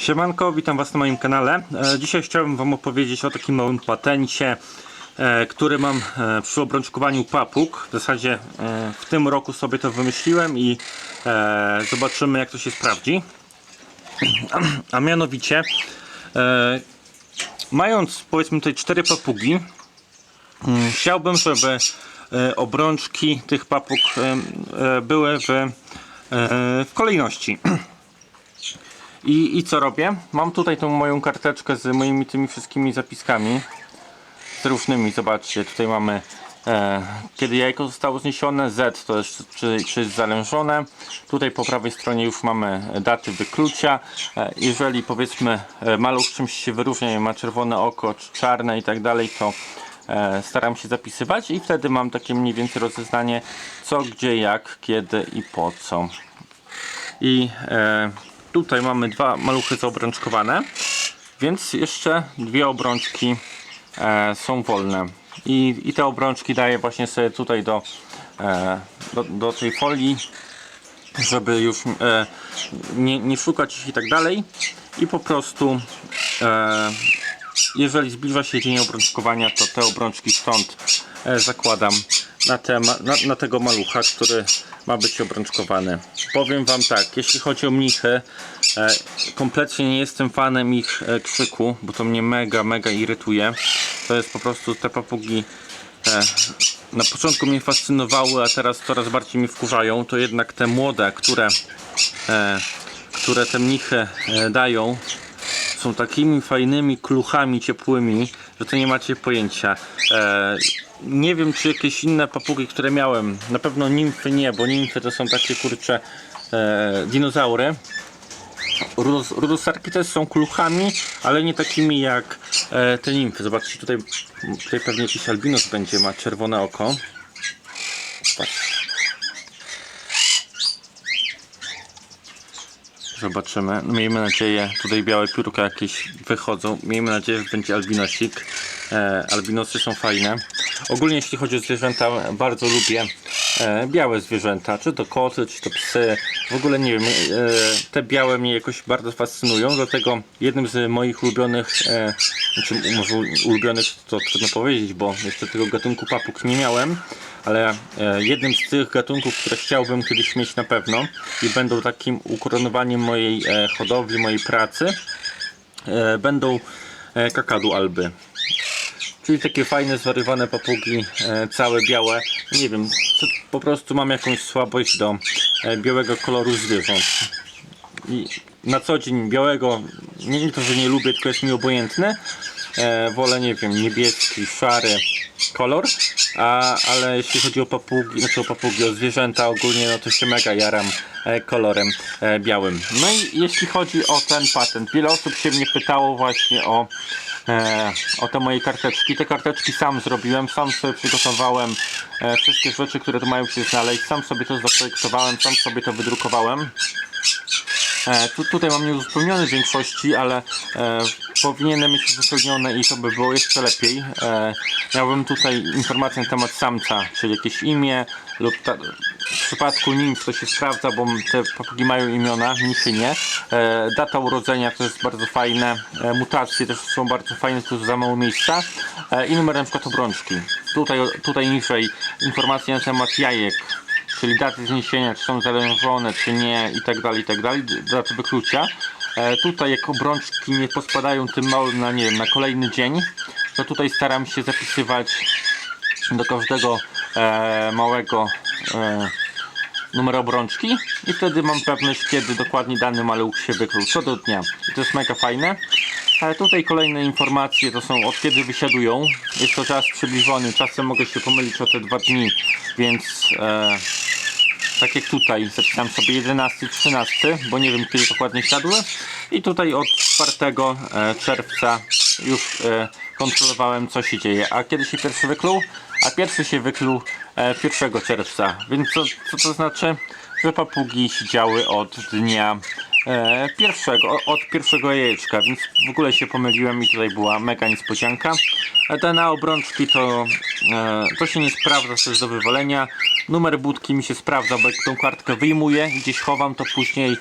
Siemanko, witam Was na moim kanale. E, Dzisiaj chciałbym Wam opowiedzieć o takim małym patencie, e, który mam e, przy obrączkowaniu papug. W zasadzie w tym roku sobie to wymyśliłem i zobaczymy jak to się sprawdzi. A mianowicie, mając powiedzmy tutaj cztery papugi, mm, chciałbym, żeby obrączki tych papug były w, w kolejności. I, I co robię? Mam tutaj tą moją karteczkę z moimi tymi wszystkimi zapiskami. Z różnymi, zobaczcie, tutaj mamy e, kiedy jajko zostało zniesione, Z to jest czy, czy jest zalężone. Tutaj po prawej stronie już mamy daty wyklucia. E, jeżeli powiedzmy e, maluch czymś się wyróżnia ma czerwone oko, czy czarne i tak dalej, to e, staram się zapisywać i wtedy mam takie mniej więcej rozeznanie co, gdzie, jak, kiedy i po co. I e, tutaj mamy dwa maluchy zaobrączkowane, więc jeszcze dwie obrączki e, są wolne. I, I te obrączki daję właśnie sobie tutaj do, e, do, do tej folii, żeby już e, nie, nie szukać ich i tak dalej. I po prostu e, jeżeli zbliża się dzień obrączkowania, to te obrączki stąd e, zakładam na, te, na, na tego malucha, który ma być obrączkowany. Powiem Wam tak, jeśli chodzi o mnichy, e, kompletnie nie jestem fanem ich e, krzyku, bo to mnie mega, mega irytuje. To jest po prostu te papugi e, na początku mnie fascynowały, a teraz coraz bardziej mi wkurzają. To jednak te młode, które, które te mnichy dają, są takimi fajnymi kluchami ciepłymi, że to nie macie pojęcia. Nie wiem, czy jakieś inne papugi, które miałem. Na pewno nimfy nie, bo nimfy to są takie kurcze e, dinozaury. Rudos, rudosarki też są kluchami, ale nie takimi jak e, te nimfy. Zobaczcie, tutaj, tutaj pewnie jakiś albinos będzie, ma czerwone oko. Zobaczymy. No, Miejmy nadzieję, tutaj białe piórka jakieś wychodzą. Miejmy nadzieję, że będzie albinosik. E, albinosy są fajne. Ogólnie jeśli chodzi o zwierzęta, bardzo lubię e, białe zwierzęta. Czy to koty, czy to psy. W ogóle nie wiem, e, te białe mnie jakoś bardzo fascynują. Dlatego jednym z moich ulubionych, e, znaczy może ulubionych to trudno powiedzieć, bo jeszcze tego gatunku papug nie miałem ale e, jednym z tych gatunków, które chciałbym kiedyś mieć na pewno i będą takim ukoronowaniem mojej e, hodowli, mojej pracy, e, będą e, kakadu alby. Czyli takie fajne, zwariowane papugi, e, całe białe. Nie wiem, po prostu mam jakąś słabość do e, białego koloru zwierząt. I na co dzień białego, nie, to, że nie lubię, tylko jest mi obojętne. E, wolę, nie wiem, niebieski, szary kolor, a, ale jeśli chodzi o papugi, znaczy o papugi, o zwierzęta ogólnie, no to się mega jaram kolorem białym. No i jeśli chodzi o ten patent, wiele osób się mnie pytało właśnie o, o te moje karteczki. Te karteczki sam zrobiłem, sam sobie przygotowałem e, wszystkie rzeczy, które tu mają się znaleźć, sam sobie to zaprojektowałem, sam sobie to wydrukowałem. E, tu, tutaj mam nieuzupełnione w większości, ale e, powinienem mieć uzupełnione i to by było jeszcze lepiej. E, miałbym tutaj informację na temat samca, czyli jakieś imię lub ta, przypadku nimf to się sprawdza, bo te papugi mają imiona, mnichy nie. E, data urodzenia to jest bardzo fajne, e, mutacje też są bardzo fajne, to jest za mało miejsca e, i numer na przykład obrączki. Tutaj, tutaj niżej informacje na temat jajek, czyli daty zniesienia, czy są zalężone, czy nie i tak dalej, i tak dalej, daty wyklucia. E, tutaj jak obrączki nie pospadają tym małym na, nie wiem, na kolejny dzień, to tutaj staram się zapisywać do każdego e, małego e, numer obrączki i wtedy mam pewność, kiedy dokładnie dany maluch się wykluł, co do dnia. I to jest mega fajne. Ale tutaj kolejne informacje to są od kiedy wysiadują. Jest to czas przybliżony, czasem mogę się pomylić o te dwa dni, więc e, tak jak tutaj zapisałem sobie 11 13 bo nie wiem kiedy dokładnie siadły i tutaj od 4 e, czerwca już e, kontrolowałem co się dzieje a kiedy się pierwszy wykluł? a pierwszy się wykluł 1 czerwca więc co, co to znaczy? że papugi siedziały od dnia e, pierwszego, od pierwszego jajeczka, więc w ogóle się pomyliłem i tutaj była mega niespodzianka. A te na obrączki to, e, to się nie sprawdza, to jest do wywalenia. Numer budki mi się sprawdza, bo jak tą kartkę wyjmuję, gdzieś chowam, to później e,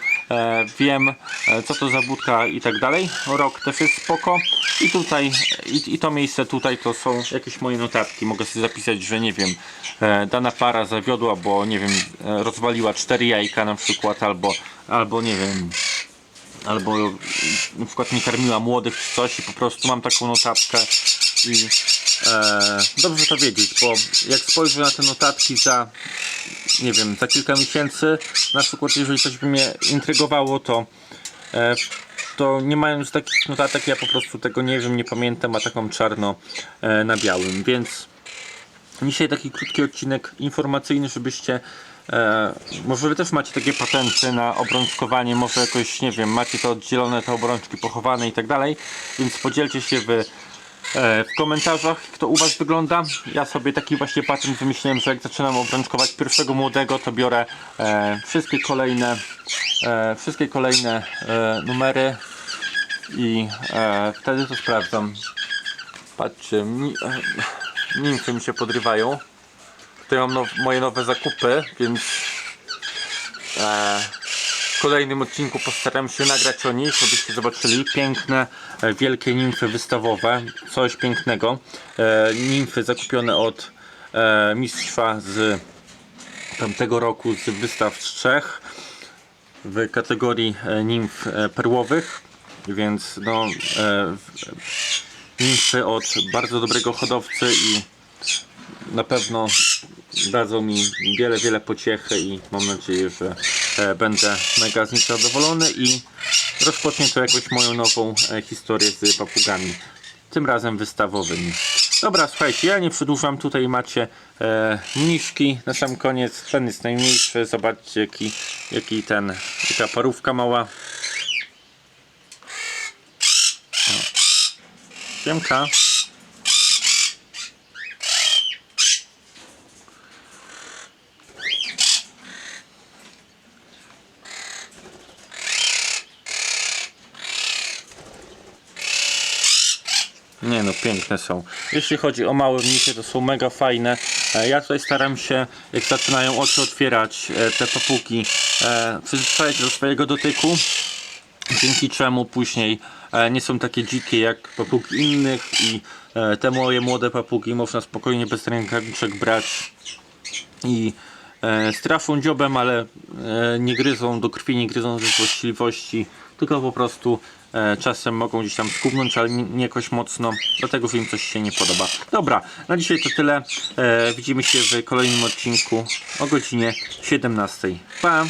wiem e, co to za budka i tak dalej. Rok też jest spoko. I tutaj, i, i to miejsce tutaj to są jakieś moje notatki. Mogę sobie zapisać, że nie wiem, e, dana para zawiodła, bo nie wiem, e, rozwaliła cztery jajka na przykład, albo, albo nie wiem, albo na przykład nie karmiła młodych czy coś i po prostu mam taką notatkę i e, dobrze to wiedzieć, bo jak spojrzę na te notatki za nie wiem, za kilka miesięcy, na przykład jeżeli coś by mnie intrygowało, to e, to nie mając takich notatek, ja po prostu tego nie wiem, nie pamiętam, a taką czarno e, na białym, więc Dzisiaj taki krótki odcinek informacyjny, żebyście e, może wy też macie takie patenty na obrączkowanie, może jakoś, nie wiem, macie to oddzielone, te obrączki pochowane i tak dalej, więc podzielcie się wy w komentarzach, jak to u was wygląda. Ja sobie taki właśnie patent wymyśliłem, że jak zaczynam obrączkować pierwszego młodego, to biorę e, wszystkie kolejne e, wszystkie kolejne e, numery i e, wtedy to sprawdzam. Patrzcie, e, nimfy mi się podrywają. Tutaj mam now, moje nowe zakupy, więc e, kolejnym odcinku postaram się nagrać o nich, żebyście zobaczyli. Piękne, e, wielkie nimfy wystawowe, coś pięknego. E, nimfy zakupione od e, mistrza z tamtego roku z wystaw z Czech w kategorii e, nimf e, perłowych, więc no e, nimfy od bardzo dobrego hodowcy i na pewno dadzą mi wiele, wiele pociechy i mam nadzieję, że będę mega z nich zadowolony i rozpocznie to jakoś moją nową e, historię z papugami. Tym razem wystawowymi. Dobra, słuchajcie, ja nie przedłużam. Tutaj macie e, mniszki na sam koniec. Ten jest najmniejszy. Zobaczcie, jaki, jaki ten, jaka parówka mała. Siemka. Nie no, piękne są. Jeśli chodzi o małe mnichy, to są mega fajne. E, Ja tutaj staram się, jak zaczynają oczy otwierać, e, te papugi e, przyzwyczaić do swojego dotyku, dzięki czemu później nie są takie dzikie jak papugi innych i te moje młode papugi można spokojnie bez rękawiczek brać i e, straszą dziobem, ale e, nie gryzą do krwi, nie gryzą ze złośliwości, tylko po prostu e, czasem mogą gdzieś tam skubnąć, ale nie, jakoś mocno, dlatego im coś się nie podoba. Dobra, na dzisiaj to tyle. E, widzimy się w kolejnym odcinku o godzinie 17. Pa!